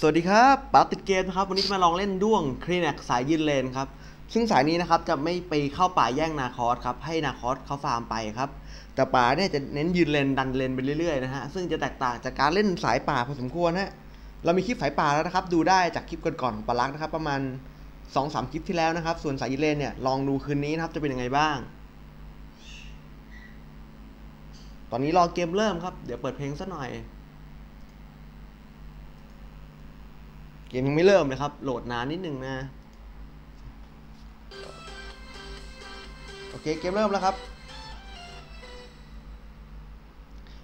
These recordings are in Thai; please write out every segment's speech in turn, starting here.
สวัสดีครับป๋าติดเกมนะครับ วันนี้จะมาลองเล่นด้วงคลีแนกสายยืนเลนครับ ซึ่งสายนี้นะครับจะไม่ไปเข้าป่าแย่งนาคอสครับ ให้นาคอสเขาฟาร์มไปครับ แต่ป่าเนี่ยจะเน้นยืนเลนดันเลนไปเรื่อยๆนะฮะ ซึ่งจะแตกต่างจากการเล่นสายป่าพอสมควรฮะเรามีคลิปสายป่าแล้วนะครับ ดูได้จากคลิปก่อนๆของปาลักนะครับ ประมาณ2อสคลิปที่แล้วนะครับ ส่วนสายยืนเลนเนี่ยลองดูคืนนี้นะครับจะเป็นยังไงบ้าง ตอนนี้รอเกมเริ่มครับ เดี๋ยวเปิดเพลงสักหน่อย เกมยังไม่เริ่มเลยครับ โหลดนานนิดนึงนะ โอเค เกมเริ่มแล้วครับ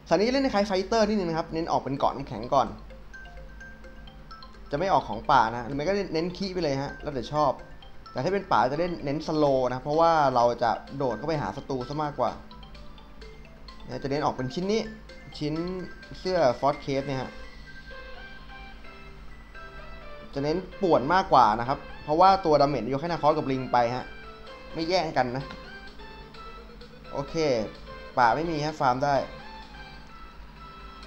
สันนี้เล่นในคล้ายไฟเตอร์นิดนึงนะครับ เน้นออกเป็นเกาะน้ำแข็งก่อน จะไม่ออกของป่านะหรือไม่ก็เน้นขี้ไปเลยฮะ แล้วแต่ชอบ แต่ถ้าเป็นป่าจะเล่นเน้นสโลนะ เพราะว่าเราจะโดดเข้าไปหาศัตรูซะมากกว่า จะเน้นออกเป็นชิ้นนี้ ชิ้นเสื้อฟอสเคสเนี่ยฮะ จะเน้นป่วนมากกว่านะครับ เพราะว่าตัวดาเมจยกให้นาคอสกับลิงไปฮะ ไม่แย่งกันนะ โอเค ป่าไม่มีฮะฟาร์มได้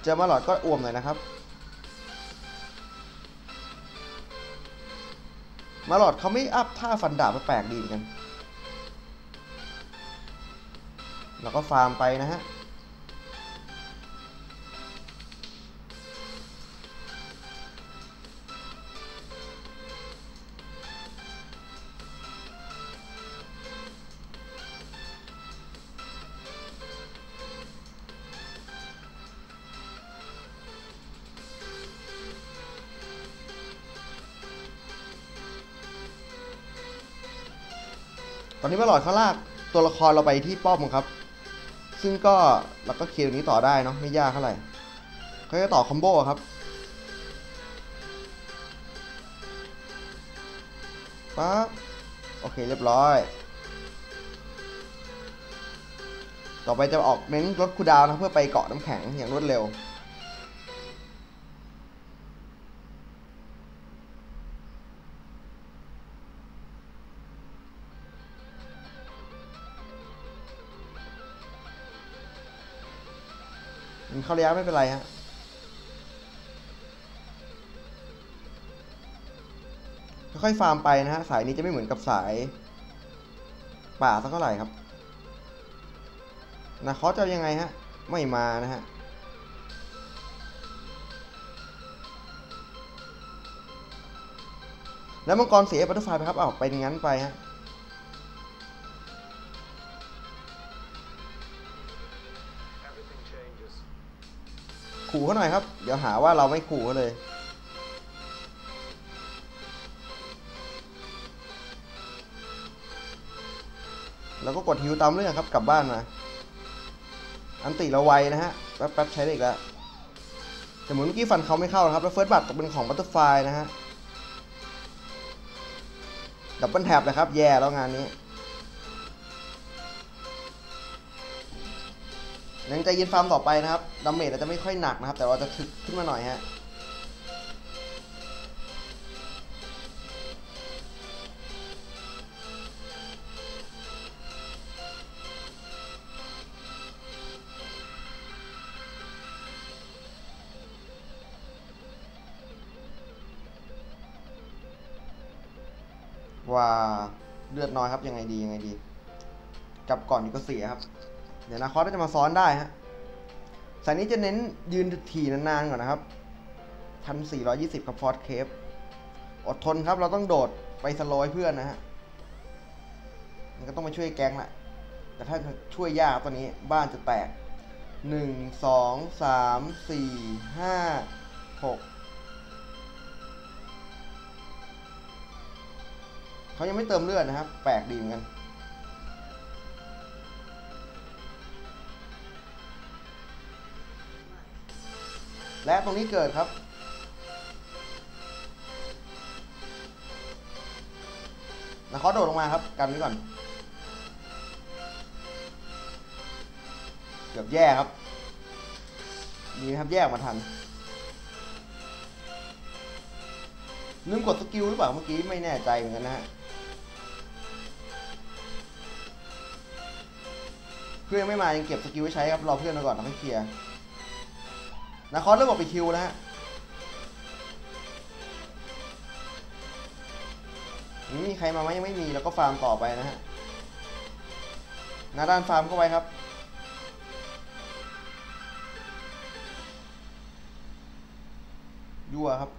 เจอมาหลอดก็อ่วมหน่อยนะครับ มาหลอดเขาไม่อัพท่าฟันดาบแปลกดีเหมือนกัน แล้วก็ฟาร์มไปนะฮะ ตอนนี้มาหลอดเขาลากตัวละครเราไปที่ป้อมครับ ซึ่งก็เราก็เคลียร์ตรงนี้ต่อได้เนาะไม่ยากเท่าไหร่เขาจะต่อคอมโบครับปั๊บโอเคเรียบร้อย ต่อไปจะออกเน้นลดคูดาวนะเพื่อไปเกาะน้ำแข็งอย่างรวดเร็ว มันเข้าระยะไม่เป็นไรฮะค่อยๆฟาร์มไปนะฮะ สายนี้จะไม่เหมือนกับสาย ป่าสักเท่าไหร่ครับนะเขาจะยังไงฮะ ไม่มานะฮะแล้วมังกรเสียบัตเตอร์ไฟไปครับเอาไปงั้นไปฮะ ขู่เขาหน่อยครับ เดี๋ยวหาว่าเราไม่ขู่เขาเลย แล้วก็กดฮิวตามเรื่องครับกลับบ้านมา อันติเราไวนะฮะ แป๊บๆใช้ได้อีกแล้วแต่เหมือนเมื่อกี้ฟันเขาไม่เข้านะครับ แล้วเฟิร์สบัตตกเป็นของบัตเตอร์ไฟนะฮะ ดับเบิลแท็บนะครับ แย่แล้วงานนี้ ยังใจเย็นฟาร์มต่อไปนะครับดาเมจอาจจะไม่ค่อยหนักนะครับ แต่เราจะถึกขึ้นมาหน่อยฮะว่าเลือดน้อยครับยังไงดียังไงดี กลับก่อนดีก็เสียครับ เดี๋ยวนาคอสก็จะมาซ้อนได้ฮะสายนี้จะเน้นยืนถี่นานๆก่อนนะครับพันสี่ร้อยี่สิบครับฟอร์ดเคฟอดทนครับ เราต้องโดดไปสโลยเพื่อนนะฮะ มันก็ต้องมาช่วยแก๊งแหละ แต่ถ้าช่วยยากตอนนี้บ้านจะแตกหนึ่งสองสามสี่ห้าหกเขายังไม่เติมเลือดนะครับ แปลกดีเหมือนกัน และตรงนี้เกิดครับ นะเขาโดดลงมาครับกันไว้ก่อน เกือบแย่ครับ ดีครับแยกมาทัน ลืมกดสกิลหรือเปล่าเมื่อกี้ไม่แน่ใจเหมือนกันนะฮะเพื่อนไม่มายังเก็บสกิลไว้ใช้ครับรอเพื่อนมาก่อนแล้วค่อเคลียร์ นาคอนเริ่มออกไปคิวแล้วฮะมีใครมาไหมยังไม่มีแล้วก็ฟาร์มต่อไปนะฮะนาด้านฟาร์มเข้าไปครับยั่วครับ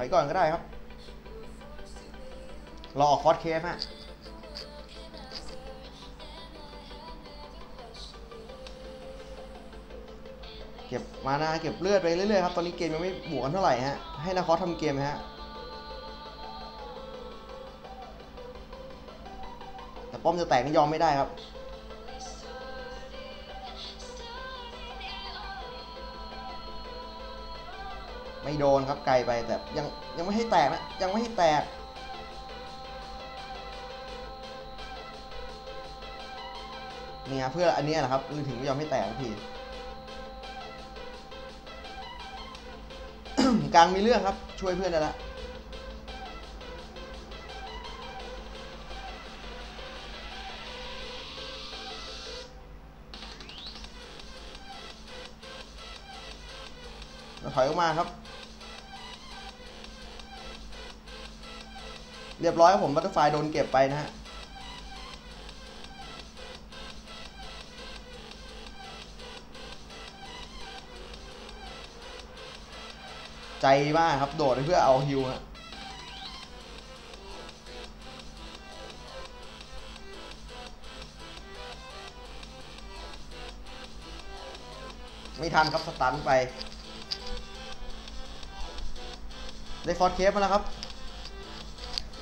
ถอยก่อนก็ได้ครับ รอออกฟอสเคฟฮะเก็บมานาเก็บเลือดไปเรื่อยๆครับ ตอนนี้เกมยังไม่บวกกันเท่าไหร่ฮะ ให้นาคอสทำเกมฮะ แต่ป้อมจะแตกนี่ยอมไม่ได้ครับ ไม่โดนครับไกลไปแต่ยังยังไม่ให้แตกนะยังไม่ให้แตกนี่ครับเพื่ออันนี้ยแหละครับคือถึงไม่ยอมให้แตกทีกลางมีเรื่องครับช่วยเพื่อนได้ละเราถอยออกมาครับ เรียบร้อยครับผมบัตเตอร์ไฟโดนเก็บไปนะฮะใจมากครับ โดดเพื่อเอาฮิวฮะไม่ทันครับสตันไป ได้ฟอร์เคฟมาแล้วครับ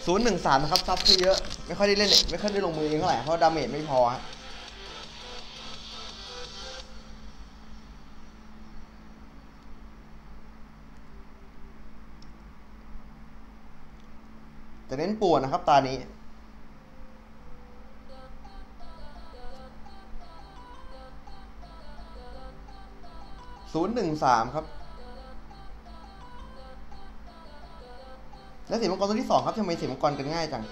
013นะครับซับคือเยอะไม่ค่อยได้เล่นไม่ค่อยได้ลงมือเองเท่าไหร่เพราะดาเมจไม่พอฮะจะเน้นป่วนนะครับตานี้ศูนย์หนึ่งสามครับ และสีมังกรตัวที่สองครับทำไมสีมังกรกันง่ายจัง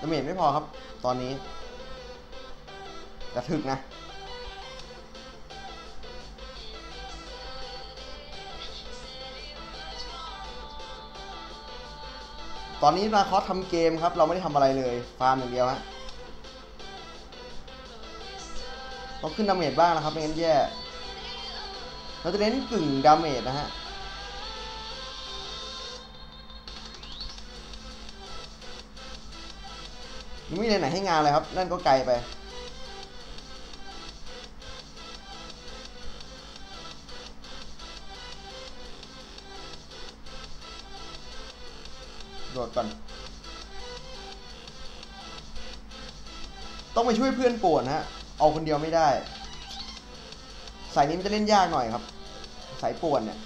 ดาเมจไม่พอครับ ตอนนี้แต่ถึกนะ ตอนนี้นาคอสทำเกมครับ เราไม่ได้ทำอะไรเลย ฟาร์มอย่างเดียวฮะต้องขึ้นดาเมจบ้างนะครับไม่งั้นแย่ เราจะเน้นกึ่งดาเมจนะฮะ ไม่มีไหนให้งานเลยครับ นั่นก็ไกลไป โดดก่อน ต้องไปช่วยเพื่อนป่วนฮะ เอาคนเดียวไม่ได้ สายนี้มันจะเล่นยากหน่อยครับ สายป่วนเนี่ย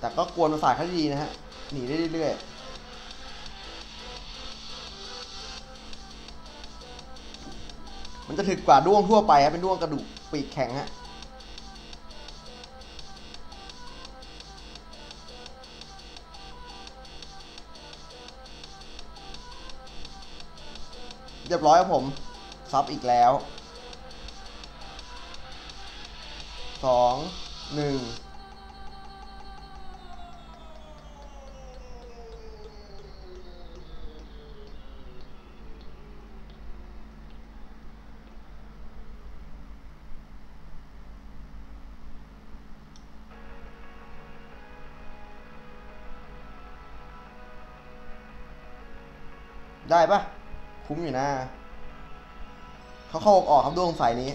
แต่ก็กวนประสาทเขาดีนะฮะ หนีได้เรื่อยๆ มันจะถึกกว่าด้วงทั่วไปครับเป็นด้วงกระดูกปีกแข็งฮะเรียบร้อยครับผมซับอีกแล้วสองหนึ่ง ได้ปะคุ้มอยู่นะเขาเข้าออกครับดวงสายนี้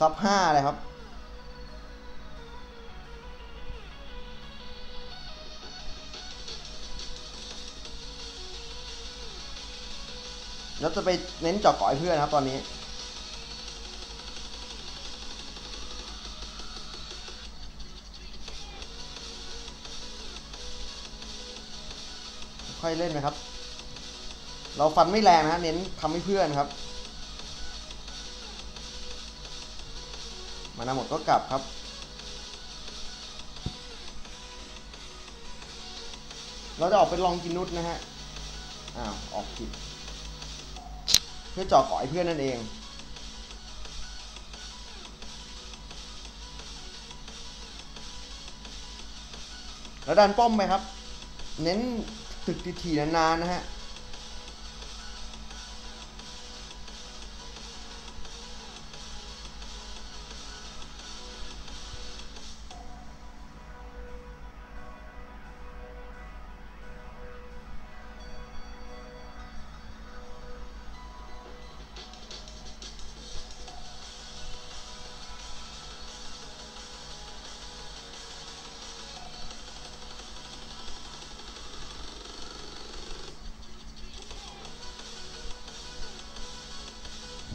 ซับห้าเลยครับ แล้วจะไปเน้นเจาะเกาะให้เพื่อนครับตอนนี้ อยเล่นนะครับ เราฟันไม่แรงนะเน้นทำให้เพื่อนครับ มานาหมดก็กลับครับเราจะออกไปลองกินนุชนะฮะ อ้าว ออกผิด เพื่อจาะเกาะให้เพื่อนนั่นเอง แล้วดันป้อมไปครับ เน้น ตึกทีๆนานๆนะฮะ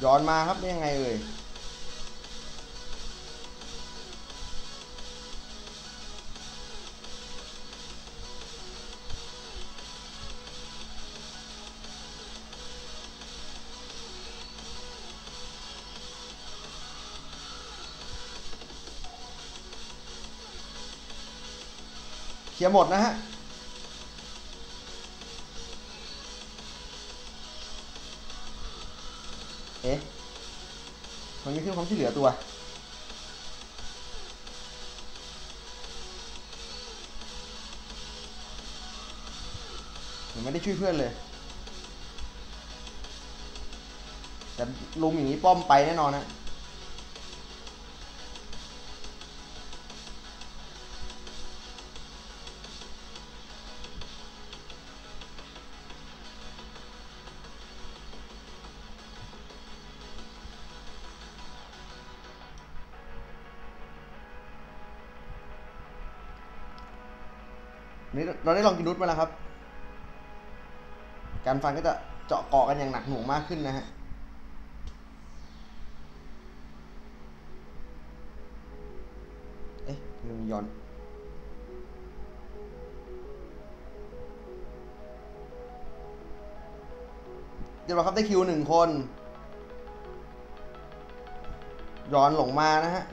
ย้อนมาครับได้ยังไงเอ่ยเคลียร์หมดนะฮะ มันไม่ขึ้นความช่วยเหลือตัวไม่ได้ช่วยเพื่อนเลย แต่ลุมอย่างนี้ป้อมไปแน่นอนนะ นี่เราได้ลองกินนุชมาแล้วครับ การฟันก็จะเจาะเกาะกันอย่างหนักหน่วงมากขึ้นนะฮะเอ๊ะลืมย้อนเดี๋ยวเราครับได้คิวหนึ่งคน ย้อนหลงมานะฮะ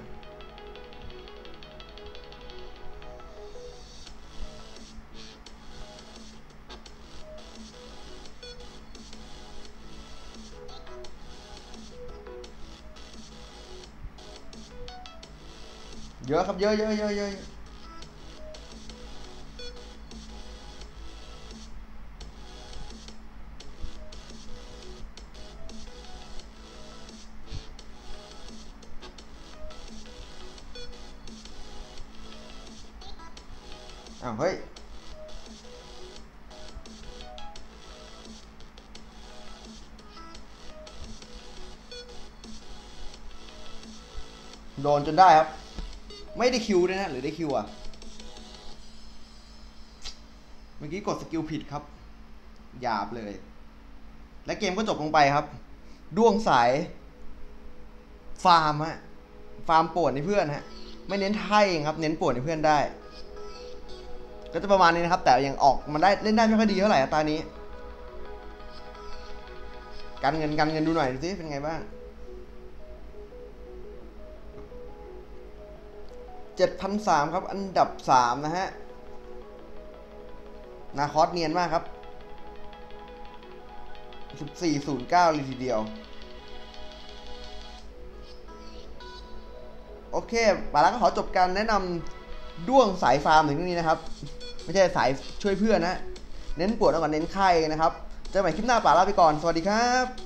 ยอะครับเยอะเยอะเยอะเยอะเยอะอ้าวเฮ้ยโดนจนได้ครับ ไม่ได้คิวด้วยนะ หรือได้คิวอะ เมื่อกี้กดสกิลผิดครับ หยาบเลย และเกมก็จบลงไปครับ ด้วงสาย ฟาร์มฮะ ฟาร์มป่วนในเพื่อนฮะ ไม่เน้นไทยเองครับ เน้นป่วนในเพื่อนได้ ก็จะประมาณนี้นะครับ แต่ยังออกมันได้เล่นได้ไม่ค่อยดีเท่าไหร่ตานี้ การเงินการเงินดูหน่อยดูสิเป็นไงบ้าง เจ็ดพันสามครับอันดับสามนะฮะ นาคอสเนียนมากครับสิบสี่ศูนย์เก้าเลยทีเดียว โอเคปาแล้วก็ขอจบการแนะนำด้วงสายฟาร์มถึงตรงนี้นะครับ ไม่ใช่สายช่วยเพื่อนนะ เน้นปวดแล้วก็เน้นไข้นะครับ เจอกันใหม่คลิปหน้าป่าลาไปก่อน สวัสดีครับ